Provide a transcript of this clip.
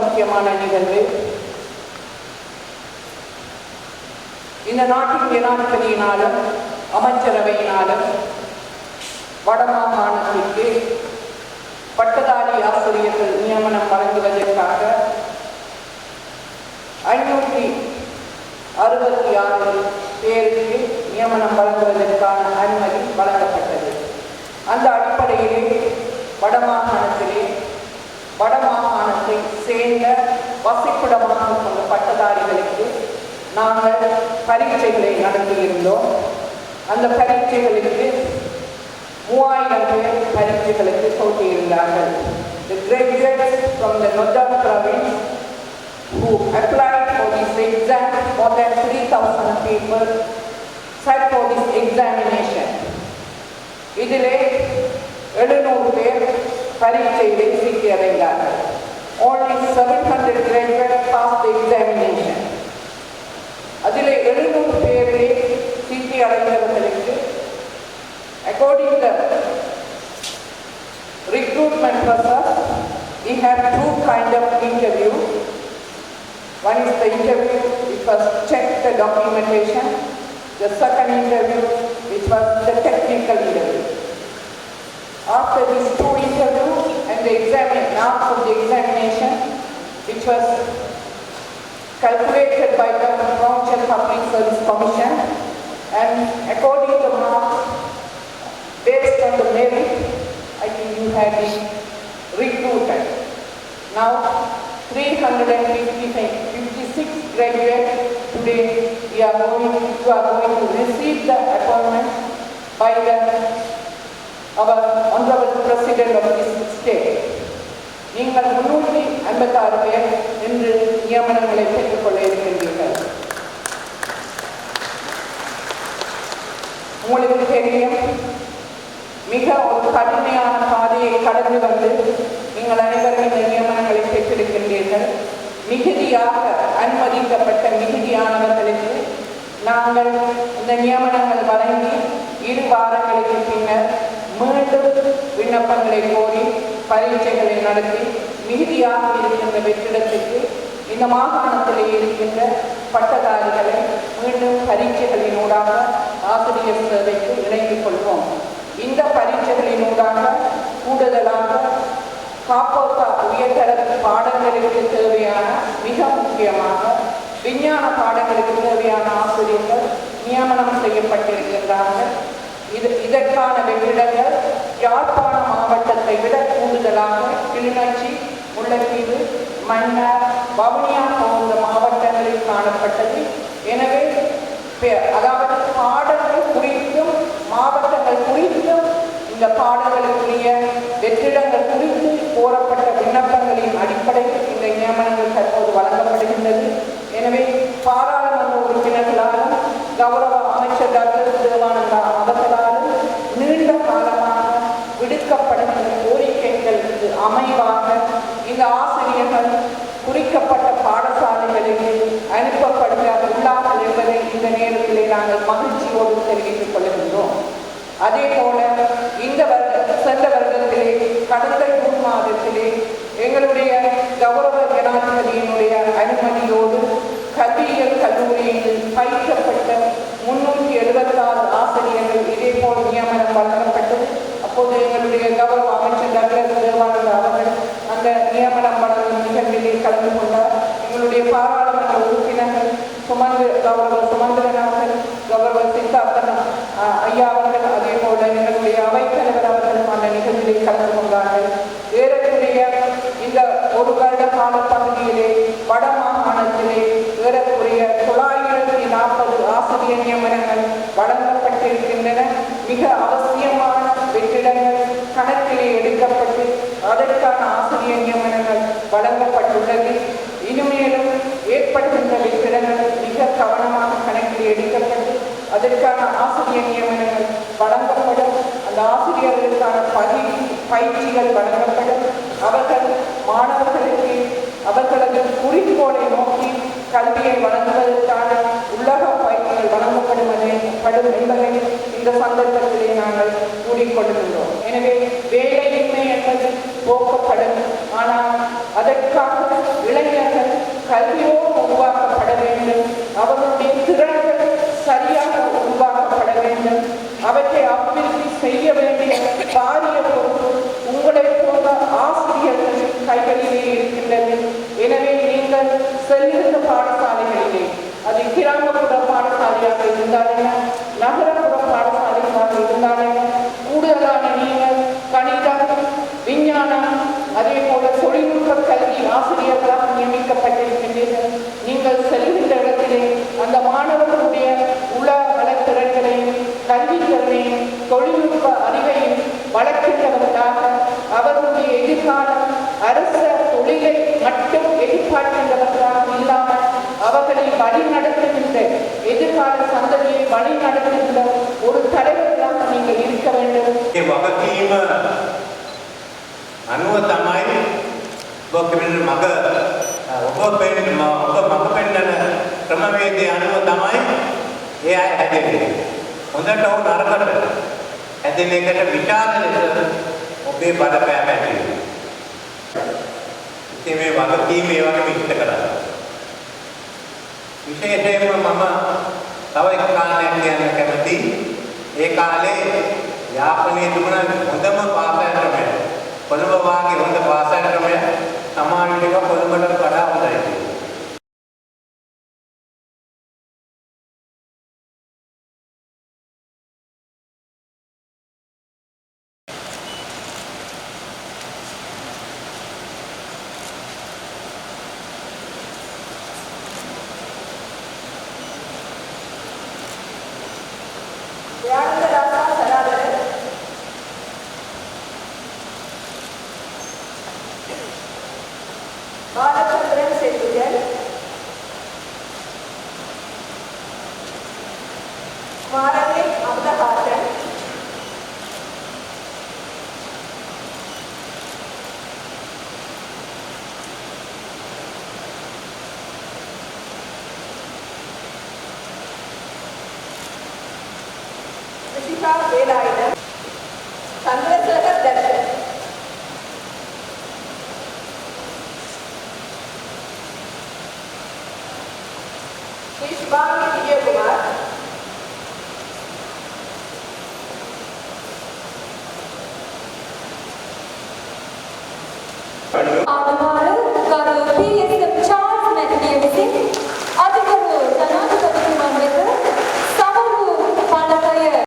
முக்கியமான நிகழ்வு. இந்த நாட்டின் ஜனாதிபதியினாலும் அமைச்சரவையினாலும் வடமாகாணத்திற்கு பட்டதாரி ஆசிரியர்கள் நியமனம் வழங்குவதற்காக ஐநூற்றி அறுபத்தி ஆறு பேருக்கு நியமனம் வழங்குவதற்கு பட்டதாரிகளுக்கு நாங்கள் பரீட்சைகளை நடத்தியிருந்தோம் அந்த பரீட்சைகளுக்கு மூவாயிரம் பேர் பரீட்சைகளுக்கு போட்டியிருந்தார்கள் The graduates from the Northern province who applied for this exam, more than 3,000 people sat for this examination. இதிலே எழுநூறு பேர் பரீட்சையிலே சிக்கியடைந்தார்கள் only 700 graduates passed the examination அதிலே எழுநூறு பேரிலே சிக்கி அடைந்தவர்களுக்கு according to the recruitment process we have two kind of interview one is the interview which was check the documentation the second interview which was the technical interview after these two interviews and the examine, marks of the examination, which was calculated by the Provincial Public Service Commission, and according to marks, based on the merit, I think you have been recruited. Now, 356 graduates today, we are going, you are going to receive the appointment by the our honorable president of this நீங்கள் முன்னூற்றி ஐம்பத்தாறு பேர் இன்று நியமனங்களை பெற்றுக்கொள்ள இருக்கின்றீர்கள். உங்களுக்கு தெரியும் மிக ஒரு கடுமையான பாதையை கடந்து வந்து நீங்கள் அனைவரும் இந்த நியமனங்களை பெற்றிருக்கின்றீர்கள். மிகுதியாக அனுமதிக்கப்பட்ட மிகுதியானவர்களுக்கு நாங்கள் இந்த நியமனங்கள் வழங்கி இரு வாரங்களுக்கு பின்னர் மீண்டும் விண்ணப்பங்களை கோரி பரீட்சைகளை நடத்தி மிகுதியாக இருக்கின்ற வெற்றிடத்திற்கு இந்த மாகாணத்திலே இருக்கின்ற பட்டதாரிகளை மீண்டும் பரீட்சைகளினூடாக ஆசிரியர் சேவைக்கு இணைத்துக் கொள்வோம். இந்த பரீட்சைகளினூடாக கூடுதலாக காப்போத்தா உயர்தர பாடங்களுக்கு தேவையான மிக முக்கியமாக விஞ்ஞான பாடங்களுக்கு தேவையான ஆசிரியர்கள் நியமனம் செய்யப்பட்டிருக்கின்றார்கள். இது இதற்கான வெற்றிடங்கள் யாழ்ப்பாண மாவட்டத்தை விட கூடுதலாக கிளிநொச்சி முல்லைத்தீவு மன்னார் வவுனியா போன்ற மாவட்டங்களில் காணப்பட்டது. எனவே அதாவது பாடல்கள் குறித்தும் மாவட்டங்கள் குறித்தும் இந்த பாடல்களுக்குரிய ஆசிரியர்கள் குறிக்கப்பட்ட பாடசாலைகளுக்கு அனுப்பப்படுக உள்ளார்கள் என்பதை இந்த நேரத்திலே நாங்கள் மகிழ்ச்சியோடு தெரிவித்துக் கொள்கின்றோம். அதே போல இந்த வருட சென்ற வருடத்திலே கடந்த ஜூன் மாதத்திலே எங்களுடைய கௌரவ ஜனாதிபதியினுடைய அனுமதி கல்வியியல் கல்லூரியில் பயிற்றப்பட்ட முன்னூற்றி எழுபத்தாறு ஆசிரியர்கள் இதே போல் நியமனம் வழங்கப்பட்டது அப்போது எங்களுடைய கௌரவ அமைச்சர் டாக்டர் தேவானந்தா அவர்கள் அந்த நியமனம் வழங்கும் நிகழ்விலே கலந்து கொண்டார் எங்களுடைய பாராளுமன்ற உறுப்பினர்கள் சுமந்து கௌரவ சுமந்திரன் அவர்கள் கௌரவ சித்தார்த்தன் அஹ், ஐயா அவர்கள் அதே போல எங்களுடைய அவைத்தலைவர் அவர்களும் அந்த நிகழ்ச்சியில் கலந்து கொண்டார்கள். ஏறக்குறைய இந்த ஒரு வருட கால பகுதியிலே வட மாகாணத்திலே ஏறக்குறைய தொள்ளாயிரத்தி நாற்பது ஆசிரியர் நியமனங்கள் வழங்கப்பட்டிருக்கின்றன. மிக அவசியமான வெற்றிடங்கள் கணக்கிலே எடுக்கப்பட்டு அதற்கான ஆசிரியர் நியமனங்கள் வழங்கப்பட்டுள்ளது இனிமேலும் ஏற்படுகின்ற வெற்றிடங்கள் மிக கவனமாக கணக்கில் எடுக்கப்பட்டு அதற்கான ஆசிரியர் நியமனங்கள் வழங்கப்படும். அந்த ஆசிரியர்களுக்கான பதி பயிற்சிகள் வழங்கப்படும். அவர்கள் மாணவர்களுக்கு அவர்களது குறிக்கோளை நோக்கி கல்வியை வழங்குவதற்கான உலக பயிற்சிகள் வழங்கப்படும் படும் என்பதை இந்த சந்தர்ப்பத்திலே நாங்கள் கூறிக்கொள்கின்றோம். எனவே வேலையின்மை என்பது போக்கப்படும். ஆனால் அதற்காக இளைஞர்கள் கல்வியோடு உருவாக்கப்பட வேண்டும். அவர்கள் திறன்கள் சரியாக உருவாக்கப்பட வேண்டும் அவற்றை அபிவிருத்தி செய்ய வேண்டிய பாரிய பொறுப்பு உங்களை போன்ற ஆசிரியர்கள் கைகளிலே இருக்கின்றது. எனவே நீங்கள் செல்லுகின்ற பாடசாலைகளிலே அது கிராமப்புற பாடசாலையாக இருந்தால் நகரப்புற பாடசாலைகளாக இருந்தால் கூடுதலான நீங்கள் கணிதம் விஞ்ஞானம் அதே போல தொழில்நுட்ப கல்வி ஆசிரியர்களாக நியமிக்கப்பட்டிருக்கின்றீர்கள். அறிவையும் வளர்க்கின்றவர்களாக அவர்களுடைய எதிர்காலம் அரச தொழிலை மட்டும் எதிர்பார்க்கின்றவர்களாக இல்லாமல் அவர்களை வழி நடத்துகின்ற எதிர்கால சந்ததியை வழி நடத்துகின்ற ஒரு தலைவர்களாக நீங்கள் இருக்க வேண்டும் ඒ වගකීම අනුව තමයි ඔබ කෙරෙන මග ඔබ පෙන්න ඔබ මග පෙන්නන ක්‍රමවේදය අනුව තමයි ඒ අය හැදෙන්නේ. හොඳට හෝ නරකට හැදෙන එකට විචාර ලෙස ඔබේ බලපෑම ඇති වෙනවා. ඉතින් මේ වගකීම ඒ වගේම ඉෂ්ට කරන්න. විශේෂයෙන්ම මම තව එක කාරණයක් කියන්න කැමතියි. ඒ කාලේ යාපනයේ තිබුණ හොඳම පාසල් ක්‍රමය. කොළඹ වාගේ හොඳ පාසල් ක්‍රමය සමාජ විද්‍යාව කොළඹට වඩා හොඳයි. बालचंद्रन सेतुजल मारवे अमृतहासन ऋषिका वेलायुध